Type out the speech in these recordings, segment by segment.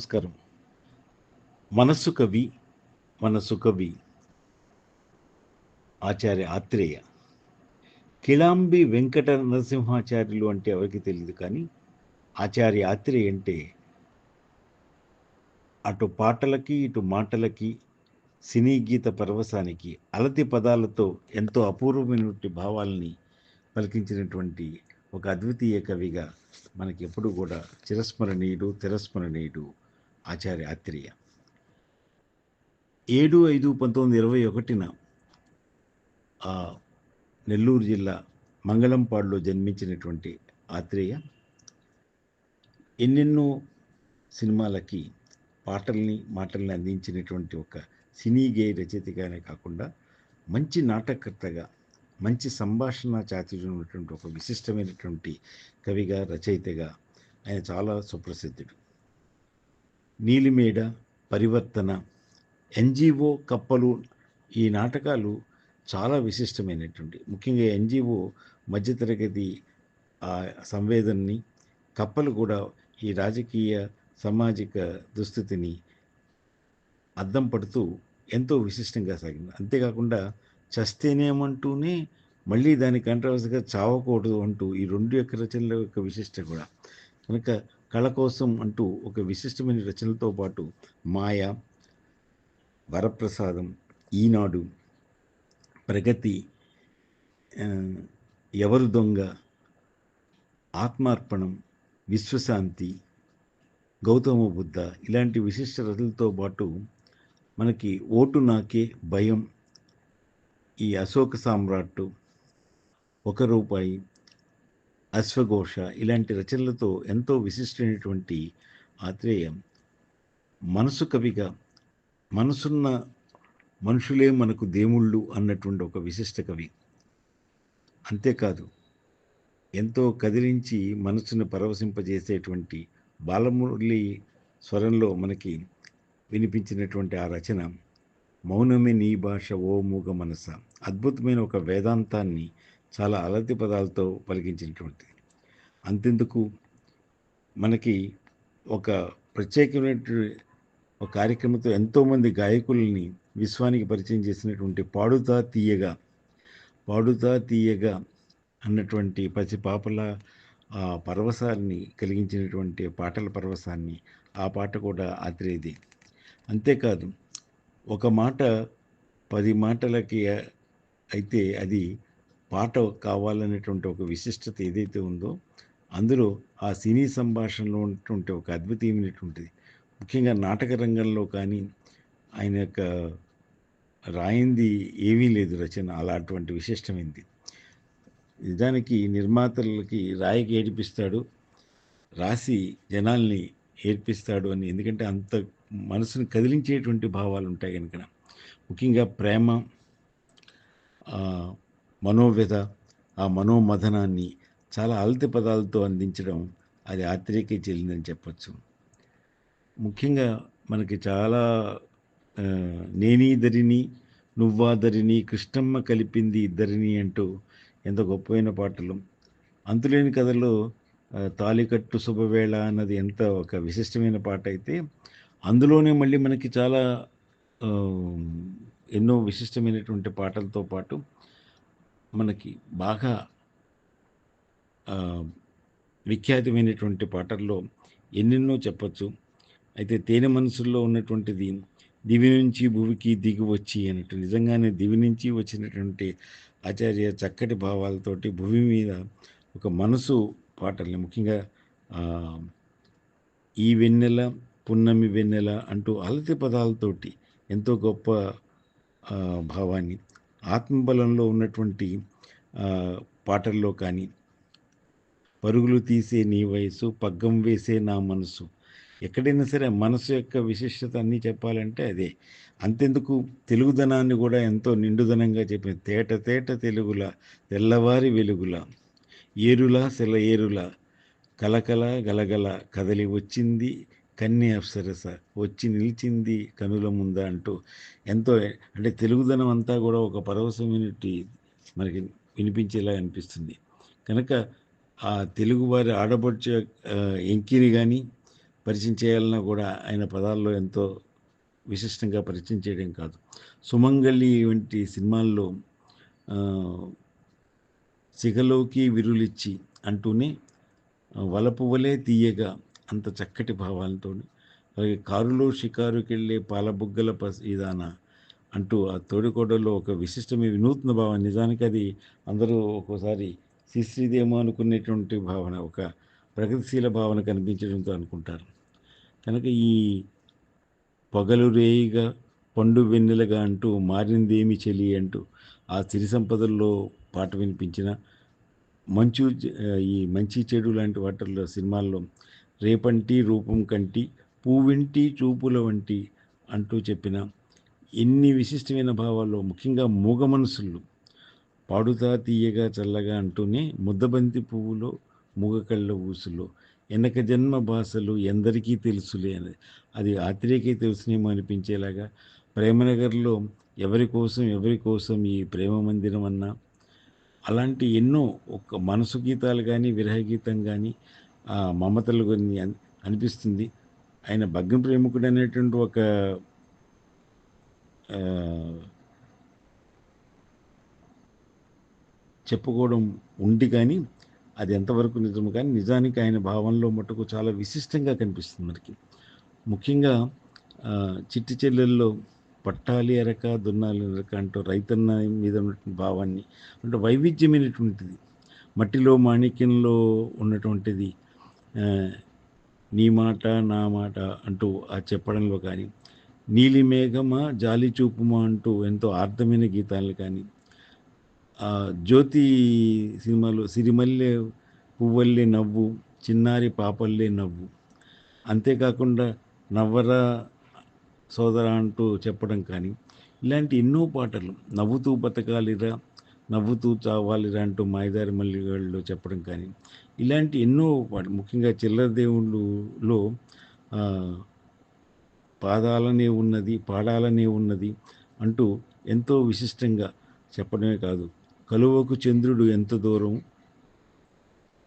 నమస్కారం. మనస్సు కవి మనస్సు కవి. ఆచార్య ఆత్రేయ. కిళాంబి వెంకట నరసింహాచార్యులు అంటే ఎవరికి తెలియదు కానీ ఆచార్య ఆత్రేయ అంటే అటు పాటలకి ఇటు మాటలకి సినీ గీత పరవశానికి అలతి పదాలతో ఎంతో అపూర్వమైనటువంటి భావాల్ని పలికించినటువంటి ఒక అద్వితీయ కవిగా మనకి ఎప్పుడు కూడా చిరస్మరణీయుడు తిరస్మరణీయుడు ఆచార్య ఆత్రేయ. ఏడు ఐదు పంతొమ్మిది ఇరవై ఒకటిన ఆ నెల్లూరు జిల్లా మంగళంపాడులో జన్మించినటువంటి ఆత్రేయ ఎన్నెన్నో సినిమాలకి పాటల్ని మాటల్ని అందించినటువంటి ఒక సినీ గేయ రచయితగానే కాకుండా మంచి నాటకర్తగా మంచి సంభాషణ చాతుర్యం ఉన్నటువంటి ఒక విశిష్టమైనటువంటి కవిగా రచయితగా ఆయన చాలా సుప్రసిద్ధుడు. నీలిమేడ పరివర్తన ఎన్జిఓ కప్పలు ఈ నాటకాలు చాలా విశిష్టమైనటువంటి. ముఖ్యంగా ఎన్జిఓ మధ్యతరగతి ఆ సంవేదనని కప్పలు కూడా ఈ రాజకీయ సామాజిక దుస్థితిని అద్దం పడుతూ ఎంతో విశిష్టంగా సాగింది. అంతేకాకుండా చస్తేనేమంటూనే మళ్ళీ దాని కంట్రవర్సీగా చావకూడదు అంటూ ఈ రెండు యొక్క రచనల యొక్క విశిష్ట కూడా. కనుక కళ కోసం అంటూ ఒక విశిష్టమైన రచనలతో పాటు మాయ వరప్రసాదం ఈనాడు ప్రగతి ఎవరు దొంగ ఆత్మార్పణం విశ్వశాంతి గౌతమ బుద్ధ ఇలాంటి విశిష్ట రచనలతో పాటు మనకి ఓటు నాకే భయం ఈ అశోక సామ్రాట్ ఒక రూపాయి అశ్వఘోష ఇలాంటి రచనలతో ఎంతో విశిష్టమైనటువంటి ఆత్రేయం. మనసు కవిగా మనసున్న మనుషులే మనకు దేవుళ్ళు అన్నటువంటి ఒక విశిష్ట కవి. అంతేకాదు ఎంతో కదిలించి మనసును పరవశింపజేసేటువంటి బాలమురళి స్వరంలో మనకి వినిపించినటువంటి ఆ రచన మౌనమే నీ భాష ఓ మూగ మనస. అద్భుతమైన ఒక వేదాంతాన్ని చాలా అలతి పదాలతో పలికించినటువంటిది అంతెందుకు? మనకి ఒక ప్రత్యేకమైనటువంటి ఒక కార్యక్రమంతో ఎంతోమంది గాయకుల్ని విశ్వానికి పరిచయం చేసినటువంటి పాడుతా తీయగా పాడుతా తీయగా అన్నటువంటి పసి పాపల ఆ పరవశాన్ని కలిగించినటువంటి పాటల పరవశాన్ని ఆ పాట కూడా ఆత్రేది అంతేకాదు ఒక మాట పది మాటలకి అయితే అది పాట కావాలనేటువంటి ఒక విశిష్టత ఏదైతే ఉందో అందులో ఆ సినీ సంభాషణలో ఉన్నటువంటి ఒక అద్వితీయమైనటువంటిది ముఖ్యంగా నాటక రంగంలో కానీ ఆయన యొక్క రాయింది ఏమీ లేదు రచన అలా అటువంటి విశిష్టమైంది. నిజానికి నిర్మాతలకి రాయికి ఏడిపిస్తాడు రాసి జనాల్ని ఏర్పిస్తాడు అని ఎందుకంటే అంత మనసును కదిలించేటువంటి భావాలు ఉంటాయి కనుక ముఖ్యంగా ప్రేమ మనోవ్యధ ఆ మనోమథనాన్ని చాలా అల్తి పదాలతో అందించడం అది ఆత్రేయకే చెల్లిందని చెప్పచ్చు. ముఖ్యంగా మనకి చాలా నేనీదరిని నువ్వాదరిని కృష్ణమ్మ కలిపింది ఇద్దరిని అంటూ ఎంత గొప్పమైన పాటలు. అంతులేని కథలో తాలికట్టు శుభవేళ అన్నది ఎంత ఒక విశిష్టమైన పాట అయితే అందులోనే మళ్ళీ మనకి చాలా ఎన్నో విశిష్టమైనటువంటి పాటలతో పాటు మనకి బాగా విఖ్యాతమైనటువంటి పాటల్లో ఎన్నెన్నో చెప్పచ్చు. అయితే తేనె మనసుల్లో ఉన్నటువంటిది దివి నుంచి భూమికి దిగి వచ్చి అన్నట్టు నిజంగానే దివి నుంచి వచ్చినటువంటి ఆచార్య చక్కటి భావాలతోటి భూమి మీద ఒక మనసు పాటల్ని ముఖ్యంగా ఈ వెన్నెల పున్నమి వెన్నెల అంటూ అలతి పదాలతోటి ఎంతో గొప్ప భావాన్ని ఆత్మబలంలో ఉన్నటువంటి పాటల్లో కానీ పరుగులు తీసే నీ వయసు పగ్గం వేసే నా మనసు ఎక్కడైనా సరే మనసు యొక్క విశిష్టత అన్నీ చెప్పాలంటే అదే. అంతెందుకు? తెలుగుదనాన్ని కూడా ఎంతో నిండుదనంగా చెప్పిన తేట తేట తెలుగుల తెల్లవారి వెలుగుల ఏరులా సెల ఏరుల కలకల గలగల కదలి వచ్చింది కన్య అప్సరస వచ్చి నిలిచింది కనుల ముంద అంటూ ఎంతో అంటే తెలుగుదనం అంతా కూడా ఒక పరవశమైనటి మనకి వినిపించేలా అనిపిస్తుంది. కనుక ఆ తెలుగువారి ఆడపడుచు ఎంకిని కానీ పరిచయం చేయాలన్నా కూడా ఆయన పదాల్లో ఎంతో విశిష్టంగా పరిచయం చేయడం కాదు. సుమంగళి వంటి సినిమాల్లో సిగలోకి విరులిచ్చి అంటూనే వలపువలే తీయగా అంత చక్కటి భావాలతో అలాగే కారులో షికారుకి వెళ్ళే పాలబుగ్గల పస్ ఇదాన అంటూ ఆ తోడికోడలో ఒక విశిష్టమైన వినూత్న భావం. నిజానికి అది అందరూ ఒక్కోసారి శ్రీశ్రీదేమో అనుకునేటువంటి భావన ఒక ప్రగతిశీల భావన కనిపించడంతో అనుకుంటారు. కనుక ఈ పొగలు రేయిగా పండు వెన్నెలగా అంటూ మారిందేమి చెలి అంటూ ఆ సిరి సంపదల్లో పాట వినిపించిన మంచు ఈ మంచి చెడు లాంటి వాటర్లో సినిమాల్లో రేపంటి రూపం కంటి పువ్వింటి చూపుల వంటి అంటూ చెప్పిన ఎన్ని విశిష్టమైన భావాల్లో ముఖ్యంగా మూగ మనసులు పాడుతా తీయగా చల్లగా అంటూనే ముద్దబంతి పువ్వులో మూగ కళ్ళ ఊసులో వెనక జన్మ భాషలు ఎందరికీ తెలుసులే అని. అది ఆత్రేయకే తెలుసునేమో అనిపించేలాగా ప్రేమనగర్లో ఎవరి కోసం ఎవరి కోసం ఈ ప్రేమ మందిరం అన్నా? అలాంటి ఎన్నో ఒక మనసు గీతాలు కానీ విరహ గీతం కానీ మమతలు కొన్ని అనిపిస్తుంది. ఆయన భగ్న ప్రేమికుడు అనేటువంటి ఒక చెప్పుకోవడం ఉంది కానీ అది ఎంతవరకు నిజము కానీ నిజానికి ఆయన భావంలో మటుకు చాలా విశిష్టంగా కనిపిస్తుంది మనకి. ముఖ్యంగా చిట్టి చెల్లెల్లో పట్టాలి ఎరక దున్నాలి ఎరక అంటూ రైతన్న మీద ఉన్నటువంటి భావాన్ని అంటే వైవిధ్యమైనటువంటిది. మట్టిలో మాణిక్యంలో ఉన్నటువంటిది నీ మాట నా మాట అంటూ ఆ చెప్పడంలో కానీ నీలి మేఘమా జాలి చూపుమా అంటూ ఎంతో ఆర్థమైన గీతాలు కానీ ఆ, జ్యోతి సినిమాలో సిరిమల్లె పువ్వల్లే నవ్వు చిన్నారి పాపల్లే నవ్వు అంతేకాకుండా నవ్వరా సోదర అంటూ చెప్పడం కానీ ఇలాంటి ఎన్నో పాటలు నవ్వుతూ బతకాలిరా నవ్వుతూ చావాలిరా అంటూ మాయదారి మల్లిగాళ్ళు చెప్పడం కానీ ఇలాంటి ఎన్నో పాటలు ముఖ్యంగా చిల్లర దేవుళ్ళులో పాదాలనే ఉన్నది పాడాలనే ఉన్నది అంటూ ఎంతో విశిష్టంగా చెప్పడమే కాదు. కలువకు చంద్రుడు ఎంత దూరం?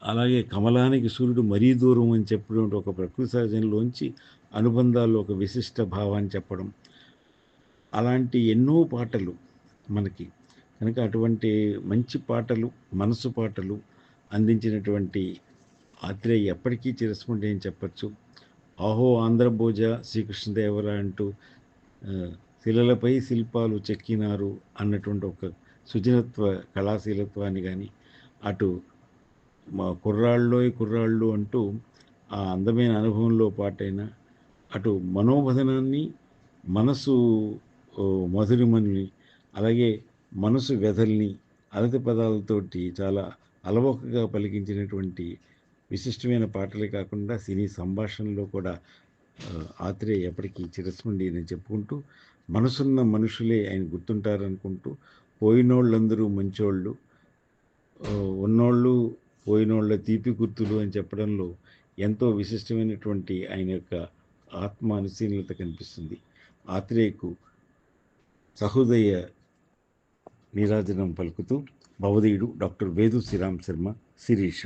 అలాగే కమలానికి సూర్యుడు మరీ దూరం అని చెప్పడం ఒక ప్రకృతి సహజంలోంచి అనుబంధాల్లో ఒక విశిష్ట భావాన్ని చెప్పడం. అలాంటి ఎన్నో పాటలు మనకి కనుక అటువంటి మంచి పాటలు మనసు పాటలు అందించినటువంటి ఆత్రేయ ఎప్పటికీ చిరస్మృతి అని చెప్పచ్చు. ఆహో ఆంధ్రభోజ శ్రీకృష్ణదేవర అంటూ శిలలపై శిల్పాలు చెక్కినారు అన్నటువంటి ఒక సృజనత్వ కళాశీలత్వాన్ని కానీ అటు మా కుర్రాళ్ళు కుర్రాళ్ళు అంటూ ఆ అందమైన అనుభవంలో పాటైన అటు మనోబధనాన్ని మనసు మధురిమని అలాగే మనసు వ్యధల్ని అలతి పదాలతోటి చాలా అలవోకగా పలికించినటువంటి విశిష్టమైన పాటలే కాకుండా సినీ సంభాషణలో కూడా ఆత్రే ఆత్రేయ ఎప్పటికీ చిరస్మండి అని చెప్పుకుంటూ మనసున్న మనుషులే ఆయన గుర్తుంటారనుకుంటూ పోయినోళ్ళందరూ మంచోళ్ళు ఉన్నోళ్ళు పోయినోళ్ళ తీపి గుర్తులు అని చెప్పడంలో ఎంతో విశిష్టమైనటువంటి ఆయన యొక్క ఆత్మ అనుశీలత కనిపిస్తుంది. ఆత్రేయకు సహృదయ నీరాజనం పలుకుతూ భవదీయుడు డాక్టర్ వేదు శ్రీరామ్ శర్మ శిరీష.